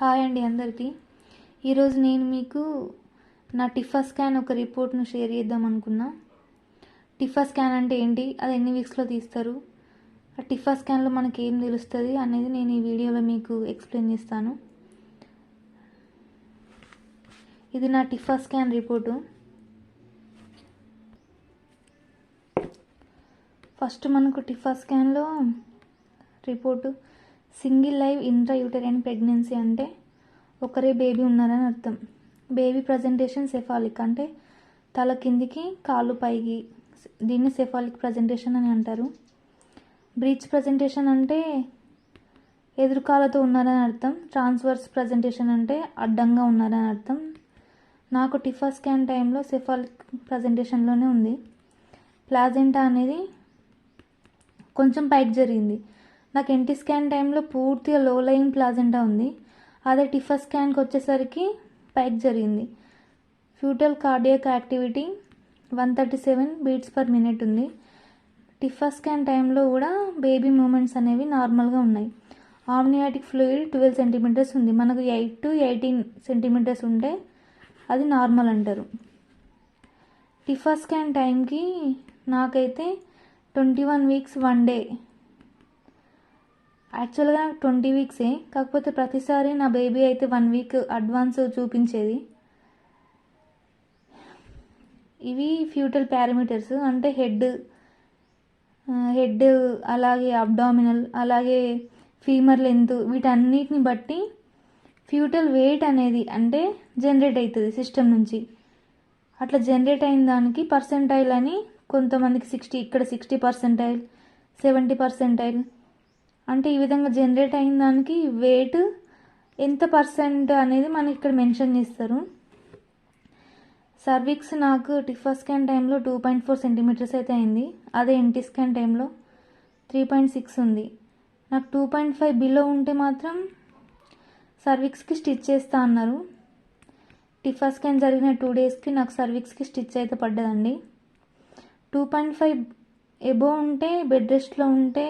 Hi అండి అందరికీ. ఈరోజు నేను మీకు నా టిఫా స్కాన్ ఒక రిపోర్ట్ను షేర్ చేద్దాం అనుకున్నా. టిఫా స్కాన్ అంటే ఏంటి? అది ఎన్ని వీక్స్లో తీస్తారు? ఆ టిఫా స్కాన్లో మనకి ఏం తెలుస్తుంది అనేది నేను ఈ వీడియోలో మీకు ఎక్స్ప్లెయిన్ చేస్తాను. ఇది నా టిఫా స్కాన్ రిపోర్టు. ఫస్ట్ మనకు TIFFA స్కాన్లో report. Single live intrauterine pregnancy అంటే ఒకరే బేబీ ఉన్నారని అర్థం. బేబీ ప్రజెంటేషన్ సెఫాలిక్ అంటే తల కిందికి కాళ్ళు పైకి. దీన్ని సెఫాలిక్ ప్రజెంటేషన్ అని అంటారు. బ్రిడ్జ్ ప్రజెంటేషన్ అంటే ఎదురుకాలతో ఉన్నారని అర్థం. ట్రాన్స్వర్స్ ప్రజెంటేషన్ అంటే అడ్డంగా ఉన్నారని అర్థం. నాకు టిఫా స్కాన్ టైంలో సెఫాలిక్ ప్రజెంటేషన్లోనే ఉంది. ప్లాజెంటా అనేది కొంచెం పైకి జరిగింది. నాకు ఎన్టీ స్కాన్ టైంలో పూర్తిగా లో లయింగ్ ప్లాజెంటా ఉంది. అదే టిఫా స్కాన్కి వచ్చేసరికి పైక్ జరిగింది. Fetal cardiac activity one thirty seven beats per minute ఉంది టిఫా స్కాన్ టైంలో కూడా బేబీ మూమెంట్స్ అనేవి నార్మల్గా ఉన్నాయి. ఆమ్నియాటిక్ ఫ్లూయిడ్ ట్వెల్వ్ సెంటీమీటర్స్ ఉంది. మనకు ఎయిట్ టు ఎయిటీన్ సెంటీమీటర్స్ ఉంటే అది నార్మల్ అంటారు. టిఫా స్కాన్ టైంకి నాకైతే twenty one weeks one day యాక్చువల్గా నాకు ట్వంటీ వీక్సే కాకపోతే ప్రతిసారి నా బేబీ అయితే వన్ వీక్ అడ్వాన్స్ చూపించేది. ఇవి ఫ్యూటల్ పారామీటర్స్ అంటే హెడ్ హెడ్ అలాగే అబ్డామినల్ అలాగే ఫీమర్ లెంత్ వీటన్నిటిని బట్టి ఫ్యూటల్ వెయిట్ అనేది అంటే జనరేట్ అవుతుంది సిస్టమ్ నుంచి. అట్లా జనరేట్ అయిన దానికి పర్సెంటైల్ అని కొంతమందికి సిక్స్టీ ఇక్కడ సిక్స్టీ పర్సెంటైల్ సెవెంటీ పర్సెంటైల్ అంటే ఈ విధంగా జనరేట్ అయిన దానికి వెయిట్ ఎంత పర్సెంట్ అనేది మనకి ఇక్కడ మెన్షన్ చేస్తారు. సర్విక్స్ నాకు టిఫా స్కాన్ టైంలో టూ పాయింట్ ఫోర్ సెంటీమీటర్స్ అయితే అయింది. అదే ఎన్టీ స్కాన్ టైంలో త్రీ పాయింట్ సిక్స్ ఉంది. నాకు టూ పాయింట్ ఫైవ్ బిలో ఉంటే మాత్రం సర్విక్స్కి స్టిచ్ చేస్తా అన్నారు. టిఫా స్కాన్ జరిగిన టూ డేస్కి నాకు సర్విక్స్కి స్టిచ్ అయితే పడ్డదండి. టూ పాయింట్ ఫైవ్ ఎబో ఉంటే బెడ్ రెస్ట్లో ఉంటే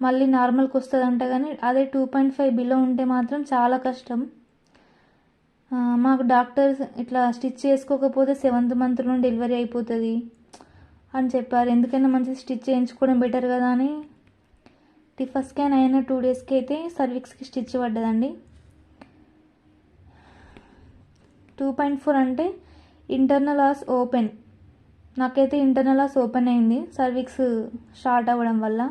మళ్ళీ నార్మల్కి వస్తుందంట కానీ అదే టూ పాయింట్ ఫైవ్ బిలో ఉంటే మాత్రం చాలా కష్టం. మాకు డాక్టర్స్ ఇట్లా స్టిచ్ చేసుకోకపోతే సెవెంత్ మంత్లో డెలివరీ అయిపోతుంది అని చెప్పారు. ఎందుకైనా మంచి స్టిచ్ చేయించుకోవడం బెటర్ కదా అని. టిఫా స్కాన్ అయిన టూ డేస్కి అయితే సర్విక్స్కి స్టిచ్ పడ్డదండి. టూ పాయింట్ ఫోర్ అంటే ఇంటర్నల్ ఆస్ ఓపెన్ నాకైతే ఇంటర్నల్ ఆస్ ఓపెన్ అయింది. సర్విక్స్ షార్ట్ అవ్వడం వల్ల.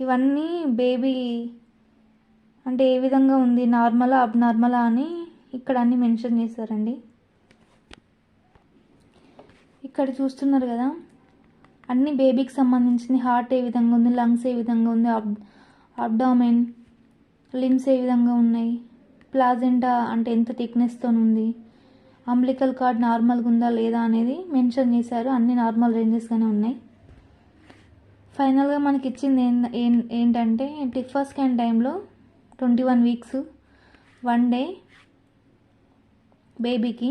ఇవన్నీ బేబీ అంటే ఏ విధంగా ఉంది? నార్మలా అబ్నార్మలా అని ఇక్కడ అన్ని మెన్షన్ చేశారండి. ఇక్కడ చూస్తున్నారు కదా అన్ని బేబీకి సంబంధించిన హార్ట్ ఏ విధంగా ఉంది? లంగ్స్ ఏ విధంగా ఉంది? అబ్ అబ్డామెన్ లిమ్స్ ఏ విధంగా ఉన్నాయి? ప్లాజెంటా అంటే ఎంత థిక్నెస్తో ఉంది? అంబ్లికల్ కార్డ్ నార్మల్గా ఉందా లేదా అనేది మెన్షన్ చేశారు. అన్ని నార్మల్ రేంజెస్గానే ఉన్నాయి. ఫైనల్గా మనకి ఇచ్చింది ఏం ఏంటంటే టిఫా స్కాన్ టైంలో twenty one weeks one day బేబీకి.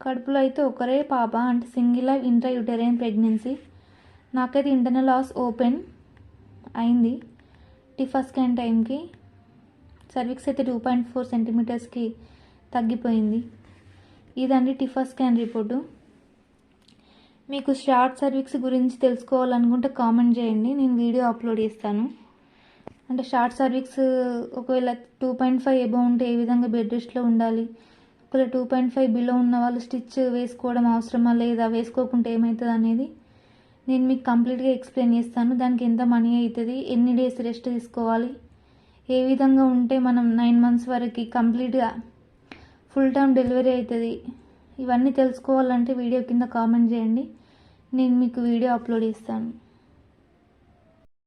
కడుపులో అయితే ఒకరే పాప అంటే single life intra uterine pregnancy. నాకైతే ఇంటర్నల్ లాస్ ఓపెన్ అయింది టిఫా స్కాన్ టైంకి. సర్విక్స్ అయితే టూ పాయింట్ ఫోర్ సెంటీమీటర్స్కి తగ్గిపోయింది. ఇదండి టిఫా స్కాన్ రిపోర్టు. మీకు షార్ట్ సర్వీక్స్ గురించి తెలుసుకోవాలనుకుంటే కామెంట్ చేయండి. నేను వీడియో అప్లోడ్ చేస్తాను. అంటే షార్ట్ సర్వీక్స్ ఒకవేళ టూ పాయింట్ ఫైవ్ ఎబో ఉంటే ఏ విధంగా బెడ్ రెస్ట్లో ఉండాలి? ఒకవేళ టూ పాయింట్ ఫైవ్ బిలో ఉన్న వాళ్ళు స్టిచ్ వేసుకోవడం అవసరమా లేదా? వేసుకోకుంటే ఏమవుతుంది అనేది నేను మీకు కంప్లీట్గా ఎక్స్ప్లెయిన్ చేస్తాను. దానికి ఎంత మనీ అవుతుంది ఎన్ని డేస్ రెస్ట్ తీసుకోవాలి? ఏ విధంగా ఉంటే మనం నైన్ మంత్స్ వరకు కంప్లీట్గా ఫుల్ టైం డెలివరీ అవుతుంది ఇవన్నీ తెలుసుకోవాలంటే వీడియో కింద కామెంట్ చేయండి. నేను మీకు వీడియో అప్లోడ్ చేస్తాను.